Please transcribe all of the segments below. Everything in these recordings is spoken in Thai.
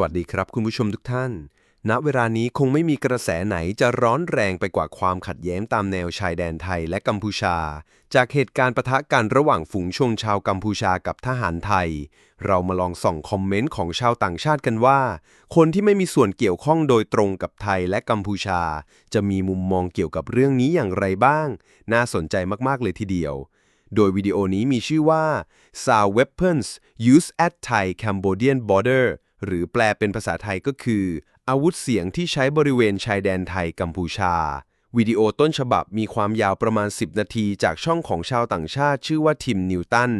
วัสดีครับคุณผู้ชมทุกท่าน ณ เวลานี้คงไม่มีกระแสไหนจะร้อนแรงไปกว่าความขัดแย้งตามแนวชายแดนไทยและกัมพูชา จากเหตุการณ์ปะทะกันระหว่างฝูงชนชาวกัมพูชากับทหารไทย เรามาลองส่องคอมเมนต์ของชาวต่างชาติกันว่า คนที่ไม่มีส่วนเกี่ยวข้องโดยตรงกับไทยและกัมพูชา จะมีมุมมองเกี่ยวกับเรื่องนี้อย่างไรบ้าง น่าสนใจมากๆเลยทีเดียวโดยวิดีโอนี้มีชื่อว่า Sound Weapons Used at Thai Cambodian Border หรือแปลเป็นภาษาไทยก็คือ อาวุธเสียงที่ใช้บริเวณชายแดนไทยกัมพูชา วิดีโอต้นฉบับมีความยาวประมาณ 10 นาทีจากช่องของชาวต่างชาติ ชื่อว่าทิมนิวตัน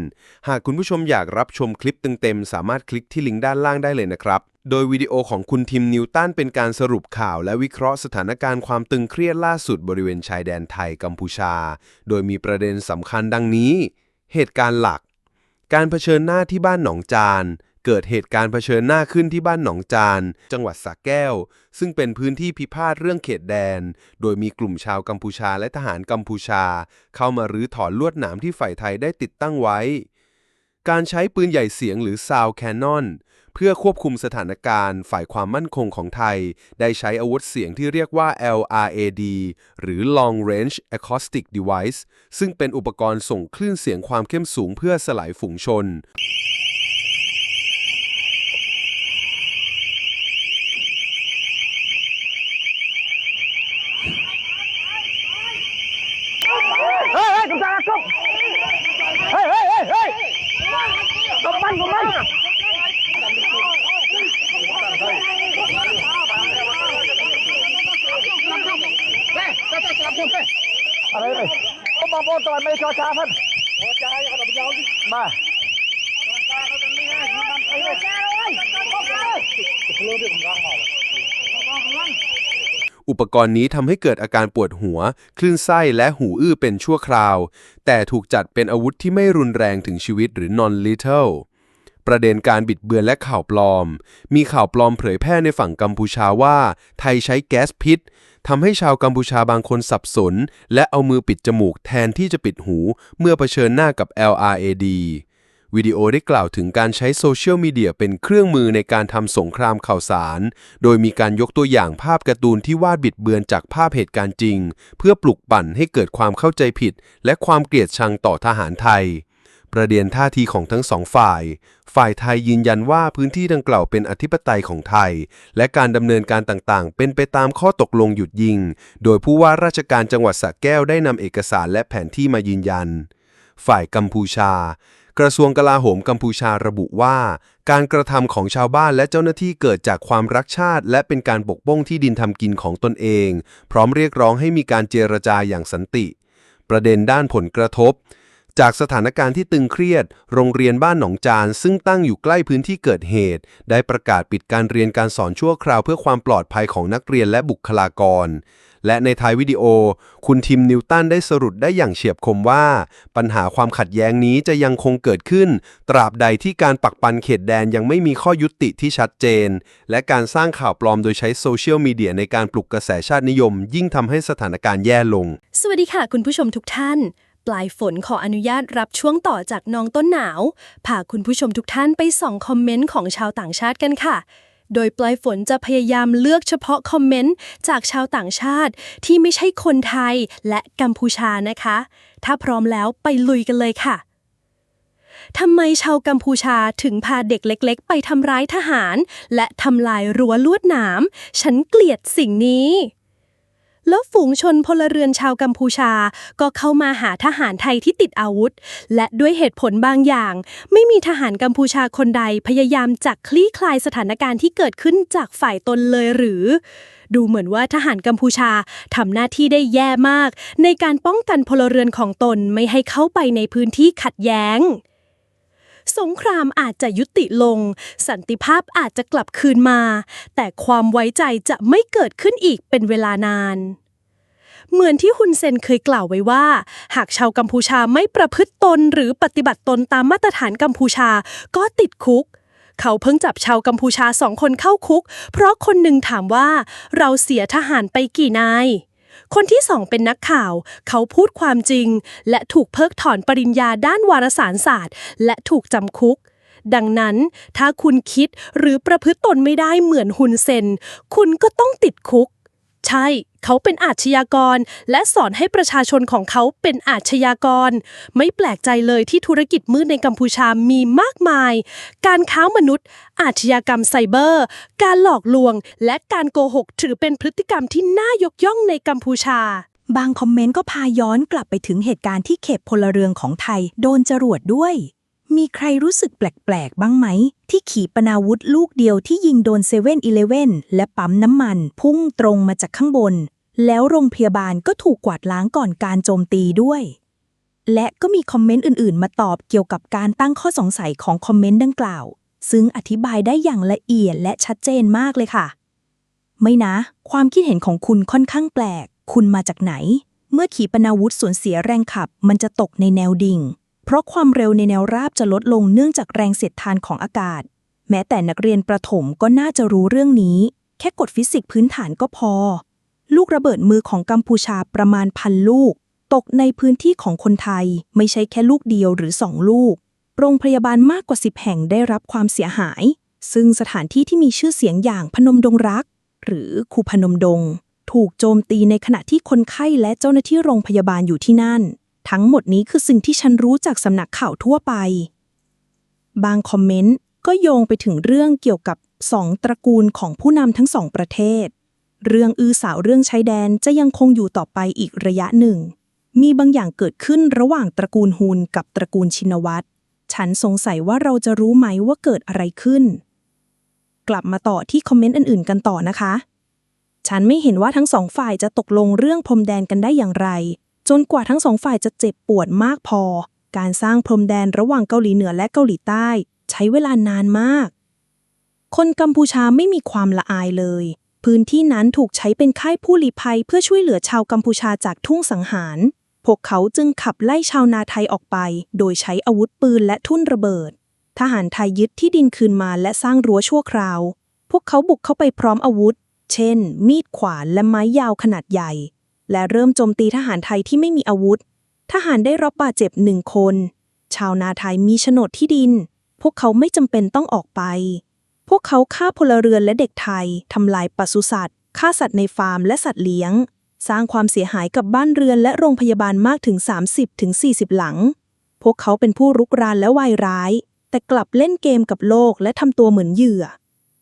หากคุณผู้ชมอยากรับชมคลิปเต็มๆสามารถคลิกที่ลิงก์ด้านล่างได้เลยนะครับ โดยวิดีโอของคุณทิมนิวตันเป็นการสรุปข่าวและวิเคราะห์สถานการณ์ความตึงเครียดล่าสุดบริเวณชายแดนไทยกัมพูชา โดยมีประเด็นสำคัญดังนี้ เหตุการณ์หลัก การเผชิญหน้าที่บ้านหนองจาน เกิดเหตุการณ์เผชิญหน้าขึ้นที่บ้านหนองจาน จังหวัดสระแก้ว ซึ่งเป็นพื้นที่พิพาทเรื่องเขตแดน โดยมีกลุ่มชาวกัมพูชาและทหารกัมพูชา เข้ามารื้อถอนลวดหนามที่ฝ่ายไทยได้ติดตั้งไว้ การใช้ปืนใหญ่เสียงหรือ Sound Cannon เพื่อควบคุมสถานการณ์ฝ่ายความมั่นคงของไทย ได้ใช้อาวุธเสียงที่เรียกว่า LRAD หรือ Long Range Acoustic Device ซึ่งเป็นอุปกรณ์ส่งคลื่นเสียงความเข้มสูงเพื่อสลายฝูงชน เฮ้ยเฮ้ยกำจัดกบเฮ้ยเฮ้ยเฮ้ยเฮ้ยกบมันกบมันอะไรเลยก็บอกบอกตอนไม่ชอช้าพันมา ปกรณ์นี้ทำให้เกิดอาการปวดหัว คลื่นไส้และหูอื้อเป็นชั่วคราว แต่ถูกจัดเป็นอาวุธที่ไม่รุนแรงถึงชีวิตหรือ non-lethal ประเด็นการบิดเบือนและข่าวปลอม มีข่าวปลอมเผยแพร่ในฝั่งกัมพูชาว่า ไทยใช้แก๊สพิษทำให้ชาวกัมพูชาบางคนสับสน และเอามือปิดจมูกแทนที่จะปิดหู เมื่อเผชิญหน้ากับ LRAD วิดีโอได้กล่าวถึงการใช้โซเชียลมีเดียเป็นเครื่องมือในการทำสงครามข่าวสาร โดยมีการยกตัวอย่างภาพการ์ตูนที่วาดบิดเบือนจากภาพเหตุการณ์จริง เพื่อปลุกปั่นให้เกิดความเข้าใจผิด และความเกลียดชังต่อทหารไทย ประเด็นท่าทีของทั้งสองฝ่าย ฝ่ายไทยยืนยันว่าพื้นที่ดังกล่าวเป็นอธิปไตยของไทย และการดำเนินการต่างๆ เป็นไปตามข้อตกลงหยุดยิง โดยผู้ว่าราชการจังหวัดสระแก้วได้นำเอกสารและแผนที่มายืนยัน ฝ่ายกัมพูชา กระทรวงกลาโหมกัมพูชาระบุว่า การกระทำของชาวบ้านและเจ้าหน้าที่เกิดจากความรักชาติ และเป็นการปกป้องที่ดินทำกินของตนเอง พร้อมเรียกร้องให้มีการเจรจาอย่างสันติ ประเด็นด้านผลกระทบ จากสถานการณ์ที่ตึงเครียด โรงเรียนบ้านหนองจาน ซึ่งตั้งอยู่ใกล้พื้นที่เกิดเหตุ ได้ประกาศปิดการเรียนการสอนชั่วคราวเพื่อความปลอดภัยของนักเรียนและบุคลากร และในท้ายวิดีโอ คุณทิมนิวตันได้สรุปได้อย่างเฉียบคมว่า ปัญหาความขัดแย้งนี้จะยังคงเกิดขึ้น ตราบใดที่การปักปันเขตแดนยังไม่มีข้อยุติที่ชัดเจน และการสร้างข่าวปลอมโดยใช้โซเชียลมีเดียในการปลุกกระแสชาตินิยม ยิ่งทำให้สถานการณ์แย่ลง สวัสดีค่ะ คุณผู้ชมทุกท่าน ปลายฝนขออนุญาตรับช่วงต่อจากน้องต้นหนาวพาคุณผู้ชมทุกท่านไปส่องคอมเมนต์ของชาวต่างชาติกันค่ะ โดยปลายฝนจะพยายามเลือกเฉพาะคอมเมนต์จากชาวต่างชาติ ที่ไม่ใช่คนไทยและกัมพูชานะคะ ถ้าพร้อมแล้วไปลุยกันเลยค่ะทำไมชาวกัมพูชาถึงพาเด็กเล็ก ๆ ไปทำร้ายทหาร และทำลายรั้วลวดหนาม ฉันเกลียดสิ่งนี้ แล้วฝูงชนพลเรือนชาวกัมพูชา ก็เข้ามาหาทหารไทยที่ติดอาวุธ และด้วยเหตุผลบางอย่าง ไม่มีทหารกัมพูชาคนใดพยายามจักคลี่คลายสถานการณ์ที่เกิดขึ้นจากฝ่ายตนเลยหรือ ดูเหมือนว่าทหารกัมพูชาทำหน้าที่ได้แย่มาก ในการป้องกันพลเรือนของตนไม่ให้เข้าไปในพื้นที่ขัดแย้ง สงครามอาจจะยุติลง สันติภาพอาจจะกลับคืนมา แต่ความไว้ใจจะไม่เกิดขึ้นอีกเป็นเวลานาน เหมือนที่ฮุนเซนเคยกล่าวไว้ว่า หากชาวกัมพูชาไม่ประพฤติตนหรือปฏิบัติตนตามมาตรฐานกัมพูชาก็ติดคุกเขาเพิ่งจับชาวกัมพูชาสองคนเข้าคุก เพราะคนหนึ่งถามว่า เราเสียทหารไปกี่นาย คนที่สองเป็นนักข่าว เขาพูดความจริง และถูกเพิกถอนปริญญาด้านวารสารศาสตร์ และถูกจำคุก ดังนั้นถ้าคุณคิดหรือประพฤติตนไม่ได้เหมือนฮุนเซน คุณก็ต้องติดคุก ใช่ เขาเป็นอาชญากร และสอนให้ประชาชนของเขาเป็นอาชญากร ไม่แปลกใจเลยที่ธุรกิจมืดในกัมพูชามีมากมาย การค้ามนุษย์ อาชญากรรมไซเบอร์ การหลอกลวง และการโกหกถือเป็นพฤติกรรมที่น่ายกย่องในกัมพูชา บางคอมเมนต์ก็พาย้อนกลับไปถึงเหตุการณ์ที่เขตพลเรือนของไทย โดนจรวดด้วย มีใครรู้สึกแปลกๆ บ้างไหม ที่ขี่ปนาวุธลูกเดียวที่ยิงโดนเซเว่นอีเลเว่นและปั๊มน้ำมัน พุ่งตรงมาจากข้างบน แล้วโรงพยาบาลก็ถูกกวาดล้างก่อนการโจมตีด้วย และก็มีคอมเมนต์อื่นๆ มาตอบเกี่ยวกับการตั้งข้อสงสัยของคอมเมนต์ดังกล่าว ซึ่งอธิบายได้อย่างละเอียดและชัดเจนมากเลยค่ะ ไม่นะ ความคิดเห็นของคุณค่อนข้างแปลก คุณมาจากไหน เมื่อขี่ปนาวุธสูญเสียแรงขับ มันจะตกในแนวดิ่ง เพราะความเร็วในแนวราบจะลดลงเนื่องจากแรงเสียดทานของอากาศ แม้แต่นักเรียนประถมก็น่าจะรู้เรื่องนี้ แค่กฎฟิสิกส์พื้นฐานก็พอ ลูกระเบิดมือของกัมพูชาประมาณพันลูก ตกในพื้นที่ของคนไทย ไม่ใช่แค่ลูกเดียวหรือสองลูก โรงพยาบาลมากกว่า10แห่งได้รับความเสียหาย ซึ่งสถานที่ที่มีชื่อเสียงอย่างพนมดงรัก หรือคูพนมดง ถูกโจมตีในขณะที่คนไข้และเจ้าหน้าที่โรงพยาบาลอยู่ที่นั่น ทั้งหมดนี้คือสิ่งที่ฉันรู้จากสำนักข่าวทั่วไป บางคอมเมนต์ก็โยงไปถึงเรื่องเกี่ยวกับสองตระกูลของผู้นำทั้งสองประเทศ เรื่องอือสาวเรื่องชายแดนจะยังคงอยู่ต่อไปอีกระยะหนึ่ง มีบางอย่างเกิดขึ้นระหว่างตระกูลฮุนกับตระกูลชินวัตรฉันสงสัยว่าเราจะรู้ไหมว่าเกิดอะไรขึ้น กลับมาต่อที่คอมเมนต์อื่นๆ กันต่อนะคะ ฉันไม่เห็นว่าทั้งสองฝ่ายจะตกลงเรื่องพรมแดนกันได้อย่างไร จนกว่าทั้งสองฝ่ายจะเจ็บปวดมากพอ การสร้างพรมแดนระหว่างเกาหลีเหนือและเกาหลีใต้ ใช้เวลานานมาก คนกัมพูชาไม่มีความละอายเลย พื้นที่นั้นถูกใช้เป็นค่ายผู้ลี้ภัยเพื่อช่วยเหลือชาวกัมพูชาจากทุ่งสังหาร พวกเขาจึงขับไล่ชาวนาไทยออกไป โดยใช้อาวุธปืนและทุ่นระเบิด ทหารไทยยึดที่ดินคืนมาและสร้างรั้วชั่วคราว พวกเขาบุกเข้าไปพร้อมอาวุธ เช่น มีดขวานและไม้ยาวขนาดใหญ่ และเริ่มโจมตีทหารไทยที่ไม่มีอาวุธ ทหารได้รับบาดเจ็บหนึ่งคน ชาวนาไทยมีโฉนดที่ดิน พวกเขาไม่จำเป็นต้องออกไป พวกเขาฆ่าพลเรือนและเด็กไทยทำลายปศุสัตว์ ฆ่าสัตว์ในฟาร์มและสัตว์เลี้ยง สร้างความเสียหายกับบ้านเรือนและโรงพยาบาลมากถึง 30-40 หลัง พวกเขาเป็นผู้รุกรานและวายร้าย แต่กลับเล่นเกมกับโลกและทำตัวเหมือนเหยื่อ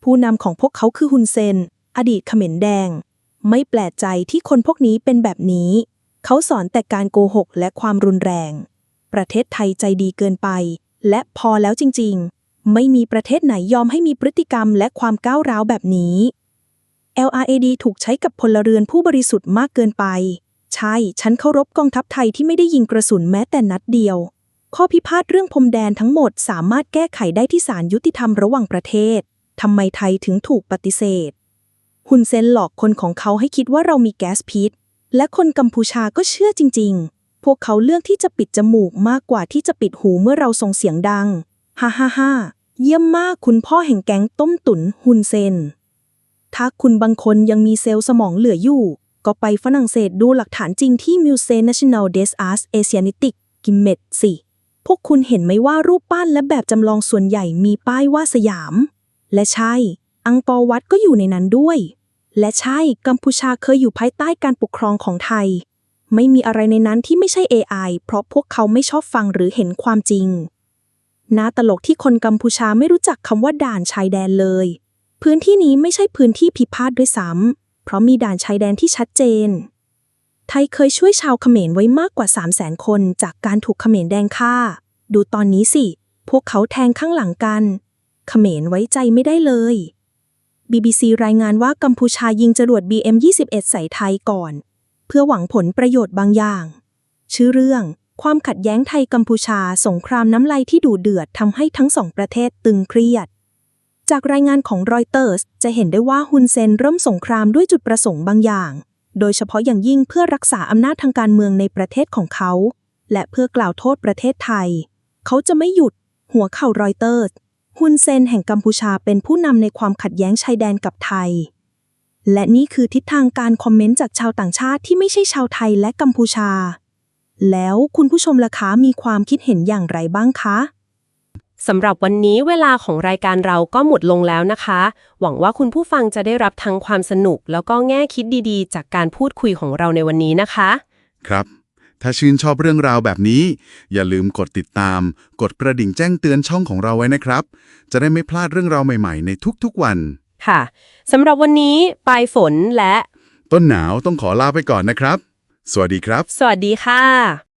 ผู้นำของพวกเขาคือฮุนเซน อดีตเขมรแดง ไม่แปลกใจที่คนพวกนี้เป็นแบบนี้ เขาสอนแต่การโกหกและความรุนแรง ประเทศไทยใจดีเกินไป และพอแล้วจริง ๆ ไม่มีประเทศไหนยอมให้มีพฤติกรรมและความก้าวร้าวแบบนี้ LRAD ถูกใช้กับพลเรือนผู้บริสุทธิ์มากเกินไป ใช่ ฉันเคารพกองทัพไทยที่ไม่ได้ยิงกระสุนแม้แต่นัดเดียว ข้อพิพาทเรื่องพรมแดนทั้งหมดสามารถแก้ไขได้ที่ศาลยุติธรรมระหว่างประเทศ ทำไมไทยถึงถูกปฏิเสธ ฮุนเซนหลอกคนของเขาให้คิดว่าเรามีแก๊สพิษ และคนกัมพูชาก็เชื่อจริง ๆ พวกเขาเลือกที่จะปิดจมูกมากกว่าที่จะปิดหูเมื่อเราส่งเสียงดัง ฮ่าฮ่าฮ่าเยี่ยมมากคุณพ่อแห่งแก๊งต้มตุ๋นฮุนเซน ถ้าคุณบางคนยังมีเซลล์สมองเหลืออยู่ ก็ไปฝรั่งเศสดูหลักฐานจริงที่ Musée National des Arts Asiatiques กิมเมตสิ พวกคุณเห็นไหมว่ารูปปั้นและแบบจำลองส่วนใหญ่มีป้ายว่าสยาม และใช่ อังกอวัดก็อยู่ในนั้นด้วย และใช่กัมพูชาเคยอยู่ภายใต้การปกครองของไทย ไม่มีอะไรในนั้นที่ไม่ใช่ AI เพราะพวกเขาไม่ชอบฟังหรือเห็นความจริงน่าตลกที่คนกัมพูชาไม่รู้จักคำว่าด่านชายแดนเลย พื้นที่นี้ไม่ใช่พื้นที่พิพาทด้วยซ้ำเพราะมีด่านชายแดนที่ชัดเจน ไทยเคยช่วยชาวเขมรไว้มากกว่า 3 0 0แสนคนจากการถูกเขมรแดงฆ่า ดูตอนนี้สิ พวกเขาแทงข้างหลังกัน เขมรไว้ใจไม่ได้เลย BBC รายงานว่ากัมพูชายิงจรวด BM-21 ใส่ไทยก่อน เพื่อหวังผลประโยชน์บางอย่าง ชื่อเรื่อง ความขัดแย้งไทยกัมพูชาสงครามน้ำลายที่ดูเดือดทำให้ทั้งสองประเทศตึงเครียด จากรายงานของรอยเตอร์สจะเห็นได้ว่าฮุนเซนเริ่มสงครามด้วยจุดประสงค์บางอย่าง โดยเฉพาะอย่างยิ่งเพื่อรักษาอำนาจทางการเมืองในประเทศของเขา และเพื่อกล่าวโทษประเทศไทย เขาจะไม่หยุด หัวเข่ารอยเตอร์ ฮุนเซนแห่งกัมพูชาเป็นผู้นำในความขัดแย้งชายแดนกับไทย และนี่คือทิศทางการคอมเมนต์จากชาวต่างชาติที่ไม่ใช่ชาวไทยและกัมพูชา แล้วคุณผู้ชมล่ะคะมีความคิดเห็นอย่างไรบ้างคะสำหรับวันนี้เวลาของรายการเราก็หมดลงแล้วนะคะ หวังว่าคุณผู้ฟังจะได้รับทั้งความสนุก แล้วก็แง่คิดดีๆ จากการพูดคุยของเราในวันนี้นะคะ ครับ ถ้าชื่นชอบเรื่องราวแบบนี้ อย่าลืมกดติดตาม กดกระดิ่งแจ้งเตือนช่องของเราไว้นะครับ จะได้ไม่พลาดเรื่องราวใหม่ๆ ในทุกๆวัน ค่ะสำหรับวันนี้ปลายฝนและ ต้นหนาวต้องขอลาไปก่อนนะครับ สวัสดีครับ สวัสดีค่ะ